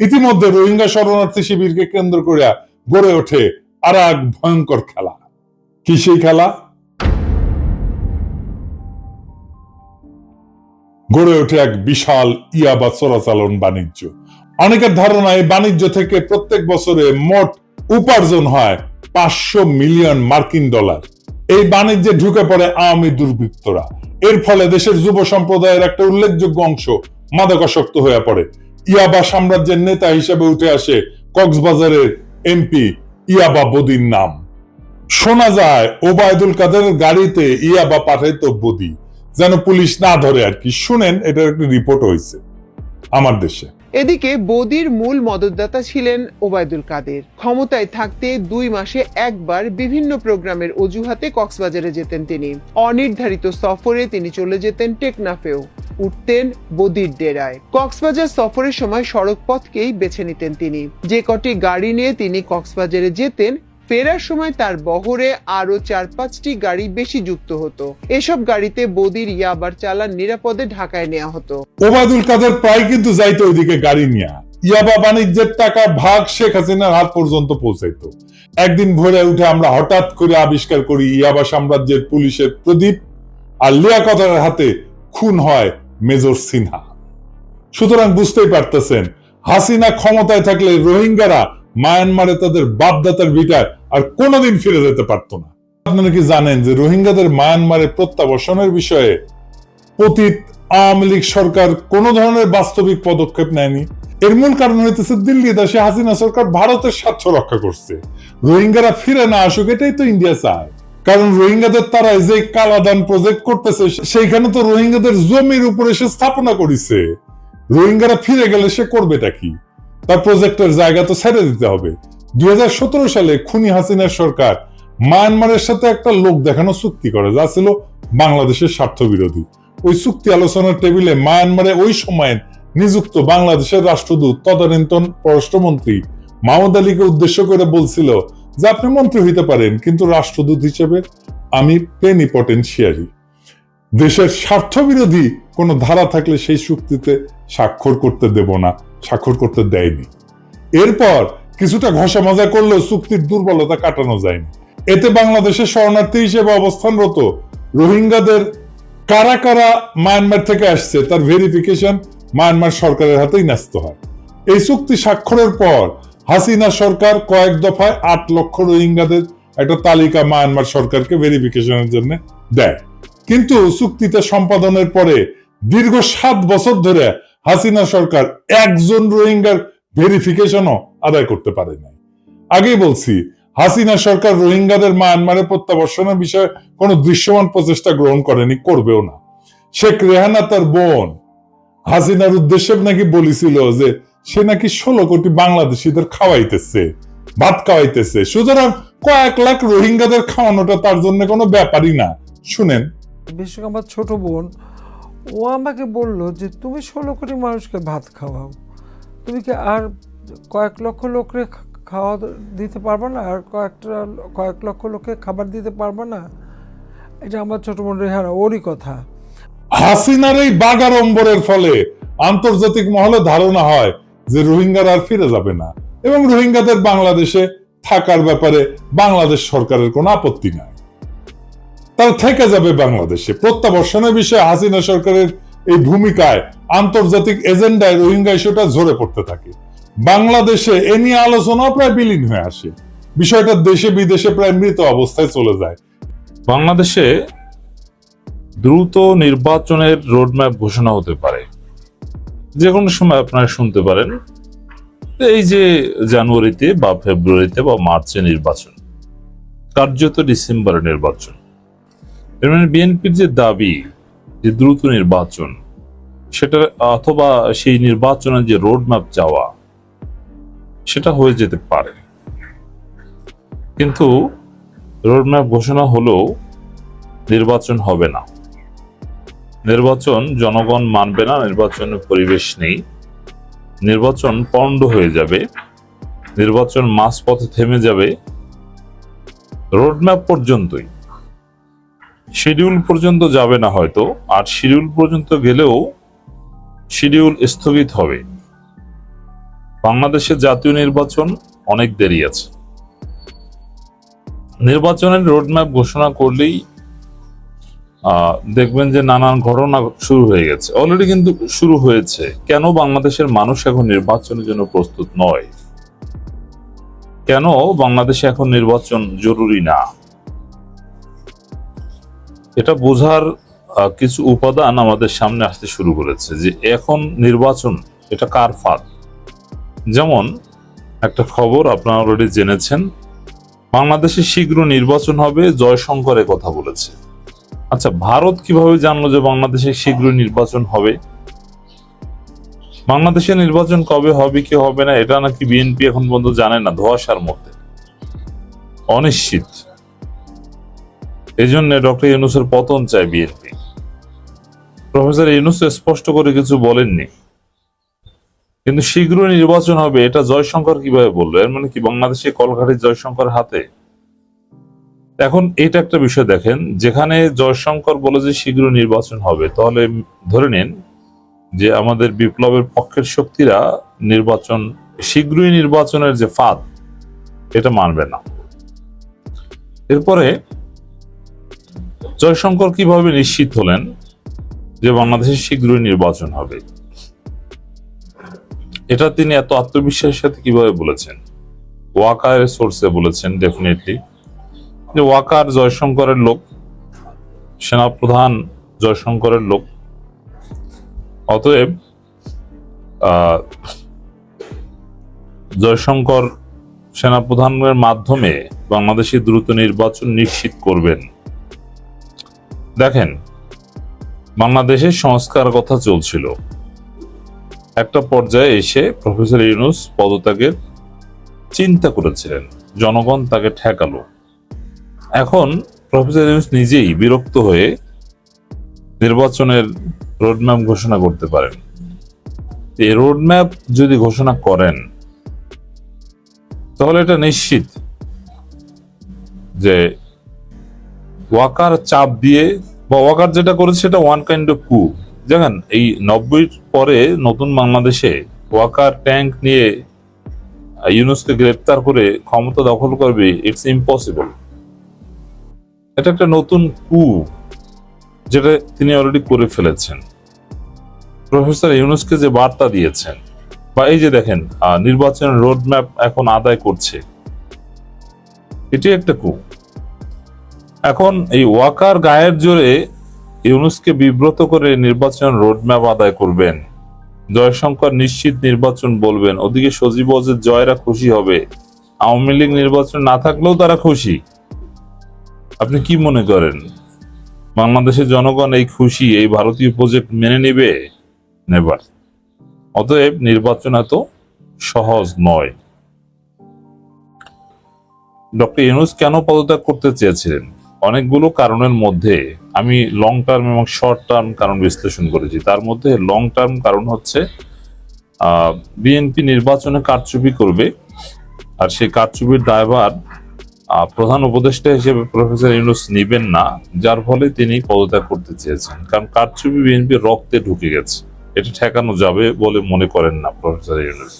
ইতিমধ্যে রোহিঙ্গা শরণার্থী শিবিরকে কেন্দ্র করে গড়ে ওঠে আর এক ভয়ঙ্কর খেলা। কি সেই খেলা? গড়ে ওঠে এক বিশাল ইয়াবা চোরাচালন বাণিজ্য। অনেকের ধারণা এই বাণিজ্য থেকে প্রত্যেক বছরে মোট উপার্জন হয় পাঁচশো মিলিয়ন মার্কিন ডলার। এই বাণিজ্যে ঢুকে পড়ে আওয়ামী দুর্বৃত্তরা। এর ফলে দেশের যুব সম্প্রদায়ের একটা উল্লেখযোগ্য অংশ মাদকাসক্ত হয়ে পড়ে। ইয়াবা সাম্রাজ্যের নেতা হিসেবে উঠে আসে কক্সবাজারের এমপি ইয়াবা বদির নাম। শোনা যায়, ওবায়দুল কাদের গাড়িতে ইয়াবা পাঠাইত বদি যেন পুলিশ না ধরে আর কি। শুনেন, এটার একটি রিপোর্ট হয়েছে। আমার দেশে। এদিকে বদির মূল মদতদাতা ছিলেন ওবায়দুল কাদের। ক্ষমতায় থাকতে দুই মাসে একবার বিভিন্ন প্রোগ্রামের অজুহাতে কক্সবাজারে যেতেন তিনি। অনির্ধারিত সফরে তিনি চলে যেতেন টেকনাফেও। উঠতেন বদির ডেরায়। কক্সবাজার সফরের সময় সড়কপথকেই বেছে নিতেন তিনি। যে কটি গাড়ি নিয়ে তিনি কক্সবাজারে যেতেন ফেরার সময় তার বহরে আরও চার পাঁচটি গাড়ি বেশি যুক্ত হতো। এসব গাড়িতে বদির ইয়াবার চালান নিরাপদে ঢাকায় নেওয়া হতো। ওবায়দুল কাদের প্রায় কিন্তু যাইতো ওইদিকে গাড়ি নিয়ে। ইয়াবা বাণিজ্যের টাকা ভাগ শেখ হাসিনার হাত পর্যন্ত পৌঁছাইতো। একদিন ভোরে উঠে আমরা হঠাৎ করে আবিষ্কার করি ইয়াবা সাম্রাজ্যের পুলিশের প্রদীপ আর লিয়াকতের হাতে খুন হয় মেজর সিনহা। সুতরাং বুঝতেই পারতেছেন, হাসিনা ক্ষমতায় থাকলে রোহিঙ্গারা মায়ানমারে তাদের বাপদাতার ভিটায় আর কোনোদিন ফিরে যেতে পারতো না। আপনারা কি জানেন যে রোহিঙ্গাদের মায়ানমারে প্রত্যাবর্ষণের বিষয়ে পতিত আওয়ামী লীগ সরকার কোন ধরনের বাস্তবিক পদক্ষেপ নেয়নি? এর মূল কারণ হইতেছে দিল্লি দেশে হাসিনা সরকার ভারতের স্বার্থ রক্ষা করছে। রোহিঙ্গারা ফিরে না আসুক, এটাই তো ইন্ডিয়া চায়। কারণ রোহিঙ্গাদের তারা যে কালাদান প্রজেক্ট করতেছে, সেইখানে তো রোহিঙ্গাদের জমির উপরে সে স্থাপনা করেছে। রোহিঙ্গারা ফিরে গেলে সে করবেটা কি? তার প্রজেক্টের জায়গা তো ছেড়ে দিতে হবে। দুই সালে খুনি হাসিনার সরকার মায়ানমারের সাথে একটা লোক দেখানো চুক্তি করে, যা ছিল বাংলাদেশের স্বার্থ বিরোধী ওই চুক্তি আলোচনার টেবিলে মায়ানমারে ওই সময়ে নিযুক্ত বাংলাদেশের রাষ্ট্রদূত, তদানীন্তন পররাষ্ট্রমন্ত্রী মাহমুদ আলীকে উদ্দেশ্য করে বলছিল যে, আপনি মন্ত্রী হইতে পারেন, কিন্তু রাষ্ট্রদূত হিসেবে আমি পেনি পটেন্সিয়ারি দেশের স্বার্থ বিরোধী কোনো ধারা থাকলে সেই চুক্তিতে স্বাক্ষর করতে দেব না। স্বাক্ষর করতে দেয়নি। এরপর কিছুটা ঘষা মজা করলেও চুক্তির দুর্বলতা কাটানো যায়নি। এতে বাংলাদেশের শরণার্থী হিসেবে অবস্থানরত রোহিঙ্গাদের কারা কারা মায়ানমার থেকে আসছে, তার ভেরিফিকেশন মায়ানমার সরকারের হাতেই ন্যস্ত হয়। এই চুক্তি স্বাক্ষরের পর হাসিনা সরকার কয়েক দফায় আট লক্ষ রোহিঙ্গাদের একটা তালিকা মায়ানমার সরকারকে ভেরিফিকেশনের জন্য দেয়। কিন্তু চুক্তিতে সম্পাদনের পরে দীর্ঘ সাত বছর ধরে হাসিনা সরকার একজন রোহিঙ্গার ভেরিফিকেশনও আদায় করতে পারে নাই। আগেই বলছি, হাসিনা সরকার রোহিঙ্গাদের মায়ানমারে প্রত্যাবর্ষণের বিষয়ে কোনো দৃশ্যমান প্রচেষ্টা গ্রহণ করেনি, করবেও না। শেখ রেহানা তার বোন, হাসিনার উদ্দেশ্যে নাকি বলেছিল যে সে নাকি ষোলো কোটি বাংলাদেশিদের খাওয়াইতেছে, ভাত খাওয়াইতেছে। সুতরাং কয়েক লাখ রোহিঙ্গাদের খাওয়ানোটা তার জন্য কোনো ব্যাপারই না। শুনেন। বিশেষ আমার ছোট বোন ও আমাকে বলল যে, তুমি ষোলো কোটি মানুষকে ভাত খাওয়াও। তুমি কি আর কয়েক লক্ষ লোককে খাওয়া দিতে পারবে না? আর কয়েকটা কয়েক লক্ষ লোককে খাবার দিতে পারবে না? এটা আমার ছোট বোন রেহানা ওরই কথা। হাসিনার এই বাগাড়ম্বরের ফলে আন্তর্জাতিক মহলে ধারণা হয় যে রোহিঙ্গারা আর ফিরে যাবে না। এবং রোহিঙ্গাদের বাংলাদেশে থাকার ব্যাপারে বাংলাদেশ সরকারের কোনো আপত্তি নাই। তারা থেকে যাবে বাংলাদেশে। প্রত্যাবর্ষণের বিষয়ে হাসিনা সরকারের এই ভূমিকায় আন্তর্জাতিক এজেন্ডায় রোহিঙ্গা ইস্যুটা ঝরে পড়তে থাকে। বাংলাদেশে এ নিয়ে আলোচনা প্রায় বিলীন হয়ে আসে। বিষয়টা দেশে বিদেশে প্রায় মৃত অবস্থায় চলে যায়। বাংলাদেশে দ্রুত নির্বাচনের রোডম্যাপ ঘোষণা হতে পারে। যে কোনো সময় আপনারা শুনতে পারেন, এই যে জানুয়ারিতে বা ফেব্রুয়ারিতে বা মার্চে নির্বাচন, কার্যত ডিসেম্বরে নির্বাচন। এর মানে বিএনপির যে দাবি, যে দ্রুত নির্বাচন সেটা অথবা সেই নির্বাচনের যে রোডম্যাপ চাওয়া সেটা হয়ে যেতে পারে। কিন্তু রোডম্যাপ ঘোষণা হলেও নির্বাচন হবে না। নির্বাচন জনগণ মানবে না নির্বাচনের পরিবেশ নেই। নির্বাচন পণ্ড হয়ে যাবে, নির্বাচন মাঝপথে থেমে যাবে। রোডম্যাপ পর্যন্তই। শিডিউল পর্যন্ত যাবে না হয়তো, আর শিডিউল পর্যন্ত গেলেও শিডিউল স্থগিত হবে। বাংলাদেশের জাতীয় নির্বাচন অনেক দেরি আছে। নির্বাচনের রোডম্যাপ ঘোষণা করলেই দেখবেন যে নানান ঘটনা শুরু হয়ে গেছে। অলরেডি কিন্তু শুরু হয়েছে। কেন বাংলাদেশের মানুষ এখন নির্বাচনের জন্য প্রস্তুত নয়? কেন বাংলাদেশে এখন নির্বাচন জরুরি না? এটা বোঝার কিছু উপাদান আমাদের সামনে আসতে শুরু করেছে যে এখন নির্বাচন, এটা কার ফাঁদ? যেমন, একটা খবর আপনারা অলরেডি জেনেছেন, বাংলাদেশে শীঘ্র নির্বাচন হবে, জয়শঙ্কর কথা বলেছে। আচ্ছা ভারত কীভাবে জানলো যে বাংলাদেশে শীঘ্র নির্বাচন হবে? বাংলাদেশে নির্বাচন কবে হবে, কি হবে না, এটা নাকি বিএনপি এখন পর্যন্ত জানে না, ধোয়াশার মধ্যে। অনিশ্চিত। এই জন্য ডক্টর ইউনুসের পতন চায় বিএনপি। প্রফেসর ইউনুস স্পষ্ট করে কিছু বলেননি। কিন্তু শীঘ্র নির্বাচন হবে, এটা জয়শঙ্কর কীভাবে বলল? এর মানে কি, বাংলাদেশে কলঘাটে জয়শঙ্কর হাতে? এখন এটা একটা বিষয় দেখেন, যেখানে জয়শঙ্কর বলে যে শীঘ্র নির্বাচন হবে, তাহলে ধরে নিন যে আমাদের বিপ্লবের পক্ষের শক্তিরা নির্বাচন, শীঘ্রই নির্বাচনের যে ফাঁদ, এটা মানবে না। এরপরে জয়শঙ্কর কীভাবে নিশ্চিত হলেন যে বাংলাদেশে শীঘ্রই নির্বাচন হবে? এটা তিনি এত আত্মবিশ্বাসের সাথে কীভাবে বলেছেন? ওয়াকার সোর্সে বলেছেন ডেফিনেটলি যে ওয়াকার জয়শঙ্করের লোক, সেনাপ্রধান জয়শঙ্করের লোক। অতএব জয়শঙ্কর সেনাপ্রধানের মাধ্যমে বাংলাদেশে দ্রুত নির্বাচন নিশ্চিত করবেন। দেখেন বাংলাদেশের সংস্কার কথা চলছিল। একটা পর্যায়ে এসে প্রফেসর ইউনুস পদত্যাগের চিন্তা করেছিলেন। জনগণ তাকে ঠেকালো। এখন প্রফেসর ইউনুস নিজেই বিরক্ত হয়ে নির্বাচনের রোডম্যাপ ঘোষণা করতে পারেন। এই রোডম্যাপ যদি ঘোষণা করেন, তাহলে এটা নিশ্চিত যে ওয়াকার চাপ দিয়ে বা ওয়াকার যেটা করেছে সেটা ওয়ান কাইন্ড অফ কু দেখেন এই নব্বইর পরে নতুন বাংলাদেশে ওয়াকার ট্যাঙ্ক নিয়ে ইউনুসকে গ্রেপ্তার করে ক্ষমতা দখল করবে ইটস ইম্পসিবল এটা একটা নতুন কু যেটা তিনি অলরেডি করে ফেলেছেন। প্রফেসর ইউনুসকে যে বার্তা দিয়েছেন বা এই যে দেখেন আহ, নির্বাচনের রোড ম্যাপ এখন আদায় করছে। এটি একটা কু এখন এই ওয়াকার গায়ের জোরে ইউনুসকে বিব্রত করে নির্বাচন রোডম্যাপ আদায় করবেন। জয়শঙ্কর নিশ্চিত নির্বাচন বলবেন। ওদিকে সজীব জয়রা খুশি হবে। আওয়ামী লীগ নির্বাচন না থাকলেও তারা খুশি। আপনি কি মনে করেন? বাংলাদেশের জনগণ এই খুশি, এই ভারতীয় প্রজেক্ট মেনে নেবে? নেবার। অতএব নির্বাচন এত সহজ নয়। ডক্টর ইউনুস কেন পদত্যাগ করতে চেয়েছিলেন? অনেকগুলো কারণের মধ্যে আমি লং টার্ম এবং শর্ট টার্ম কারণ বিশ্লেষণ করেছি। তার মধ্যে লং টার্ম কারণ হচ্ছে বিএনপি নির্বাচনে কারচুপি করবে আর সেই কারচুপির ড্রাইভার প্রধান উপদেষ্টা হিসেবে প্রফেসর ইউনুস নিবেন না, যার ফলে তিনি পদত্যাগ করতে চেয়েছেন। কারণ কারচুপি বিএনপির রক্তে ঢুকে গেছে। এটা ঠেকানো যাবে বলে মনে করেন না প্রফেসর ইউনুস।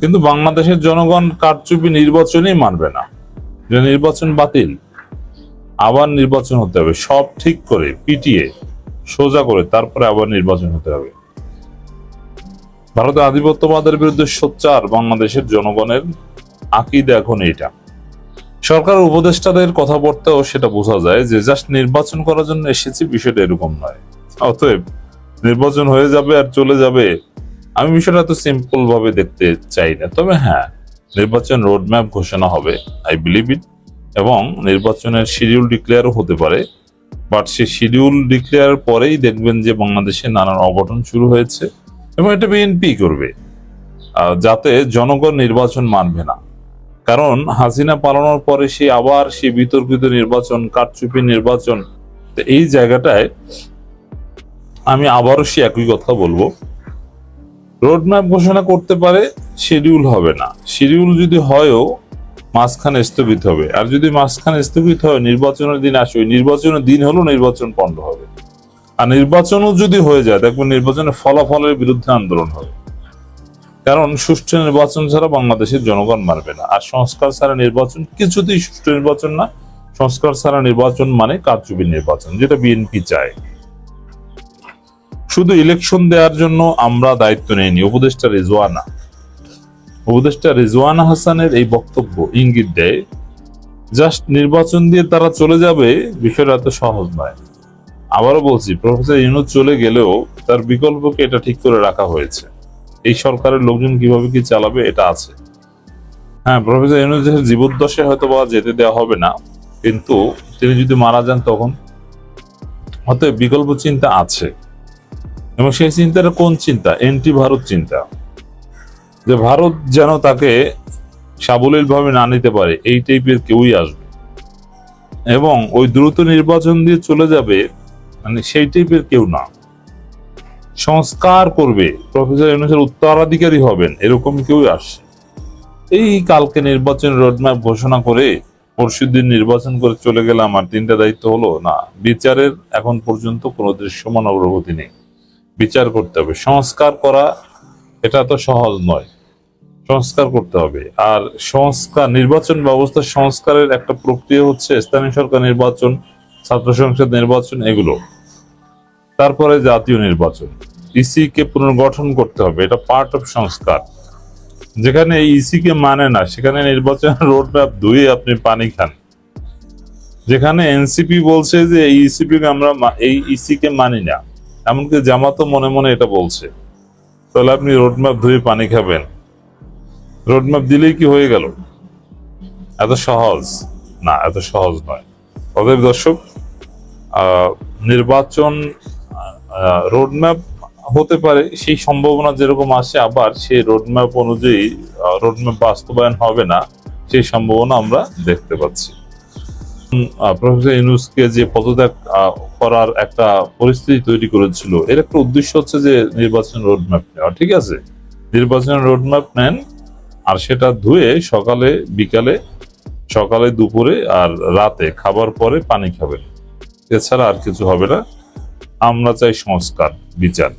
কিন্তু বাংলাদেশের জনগণ কারচুপি নির্বাচনেই মানবে না। যে নির্বাচন বাতিল আবার নির্বাচন হতে হবে। সব ঠিক করে, পিটিয়ে, সোজা করে তারপরে আবার নির্বাচন হতে হবে। ভারতের আধিপত্যবাদের বিরুদ্ধে সোচ্চার বাংলাদেশের জনগণের আকিদ এখন এটা সরকার উপদেষ্টাদের কথাবার্তাও সেটা বোঝা যায় যে, জাস্ট নির্বাচন করার জন্য এসেছি, বিষয়টা এরকম নয়। অতএব নির্বাচন হয়ে যাবে আর চলে যাবে। আমি বিষয়টা এত সিম্পল ভাবে দেখতে চাই না। তবে হ্যাঁ নির্বাচন রোডম্যাপ ঘোষণা হবে আই বিলিভ ইট এবং নির্বাচনের শিডিউল ডিক্লেয়ারও হতে পারে বাট সে শিডিউল ডিক্লেয়ার পরেই দেখবেন যে বাংলাদেশে নানান অঘটন শুরু হয়েছে এবং এটা বিএনপি করবে। যাতে জনগণ নির্বাচন মানবে না। কারণ হাসিনা পালানোর পরে সে আবার সে বিতর্কিত নির্বাচন, কারচুপি নির্বাচন এই জায়গাটায় আমি আবারও সে একই কথা বলব। রোডম্যাপ ঘোষণা করতে পারে শিডিউল হবে না। শিডিউল যদি হয়ও মাঝখানে স্থগিত হবে। আর যদি মাঝখানে স্থগিত হয়, নির্বাচনের দিন আসবে নির্বাচনের দিন হলো নির্বাচন পণ্ড হবে। আর নির্বাচনও যদি হয়ে যায়, দেখবেন নির্বাচনের ফলাফলের বিরুদ্ধে আন্দোলন হবে। কারণ সুষ্ঠু নির্বাচন ছাড়া বাংলাদেশের জনগণ মারবে না। আর সংস্কার ছাড়া নির্বাচন কিছুতেই সুষ্ঠু নির্বাচন না। সংস্কার ছাড়া নির্বাচন মানে কারচুপি নির্বাচন, যেটা বিএনপি চায়। শুধু ইলেকশন দেওয়ার জন্য আমরা দায়িত্ব নেইনি, উপদেষ্টা রেজওয়ানা। উপদেষ্টা রেজওয়ানা হাসানের এই বক্তব্য ইঙ্গিত দেয়, জাস্ট নির্বাচন দিয়ে তারা চলে যাবে, বিষয়টা এত সহজ নয়। আবারও বলছি, প্রফেসর ইউনুস চলে গেলেও তার বিকল্পকে এটা ঠিক করে রাখা হয়েছে। এই সরকারের লোকজন কীভাবে কি চালাবে, এটা আছে। হ্যাঁ প্রফেসর ইউনুস জীবদ্দশায় হয়তো বা যেতে দেওয়া হবে না, কিন্তু তিনি যদি মারা যান তখন? অতএব বিকল্প চিন্তা আছে। এবং সেই চিন্তাটা কোন চিন্তা? এন্টি ভারত চিন্তা। যে ভারত যেন তাকে সাবলীল ভাবে না নিতে পারে, এই টাইপের কেউই আসবে। এবং ওই দ্রুত নির্বাচন দিয়ে চলে যাবে মানে সেই টাইপের কেউ না। সংস্কার করবে, প্রফেসর ইউনুসের উত্তরাধিকারী হবেন, এরকম কেউই আসছে এই কালকে নির্বাচন রোডম্যাপ ঘোষণা করে, পরশুদিন নির্বাচন করে চলে গেলে আমার তিনটা দায়িত্ব হলো, না, বিচারের এখন পর্যন্ত কোনো দৃশ্যমান অগ্রগতি নেই। বিচার করতে হবে। সংস্কার করা, এটা তো সহজ নয়। সংস্কার করতে হবে। আর সংস্কার, নির্বাচন ব্যবস্থা সংস্কারের একটা প্রক্রিয়া হচ্ছে স্থানীয় সরকার নির্বাচন, ছাত্র সংসদ নির্বাচন, এগুলো। তারপরে জাতীয় নির্বাচন। ইসি কে পুনর্গঠন করতে হবে, এটা পার্ট অফ সংস্কার। যেখানে ইসি কে মানে না, সেখানে নির্বাচন রোড ম্যাপ ধুয়ে আপনি পানি খান। যেখানে এনসিপি বলছে যে এই ইসিপি আমরা এই ইসি কে মানি না। এমনকি জামাতও মনে মনে এটা বলছে। তাহলে আপনি রোড ম্যাপ ধুয়ে পানি খাবেন। রোড ম্যাপ দিলেই কি হয়ে গেল? এত সহজ। না, এত সহজ নয়। অতএব দর্শক নির্বাচন রোডম্যাপ হতে পারে, সেই সম্ভাবনা যেরকম আসে, আবার সেই রোডম্যাপ অনুযায়ী রোডম্যাপ বাস্তবায়ন হবে না, সেই সম্ভাবনা আমরা দেখতে পাচ্ছি। প্রফেসর ইউনুসকে যে পদত্যাগ করার একটা পরিস্থিতি তৈরি করেছিল, এর একটা উদ্দেশ্য হচ্ছে যে নির্বাচন রোডম্যাপ নেওয়া, ঠিক আছে? নির্বাচন রোডম্যাপ নেন আর সেটা ধুয়ে সকালে, বিকালে, সকালে, দুপুরে আর রাতে খাবার পরে পানি খাবেন। এছাড়া আর কিছু হবে না। আমরা চাই সংস্কার, বিচার।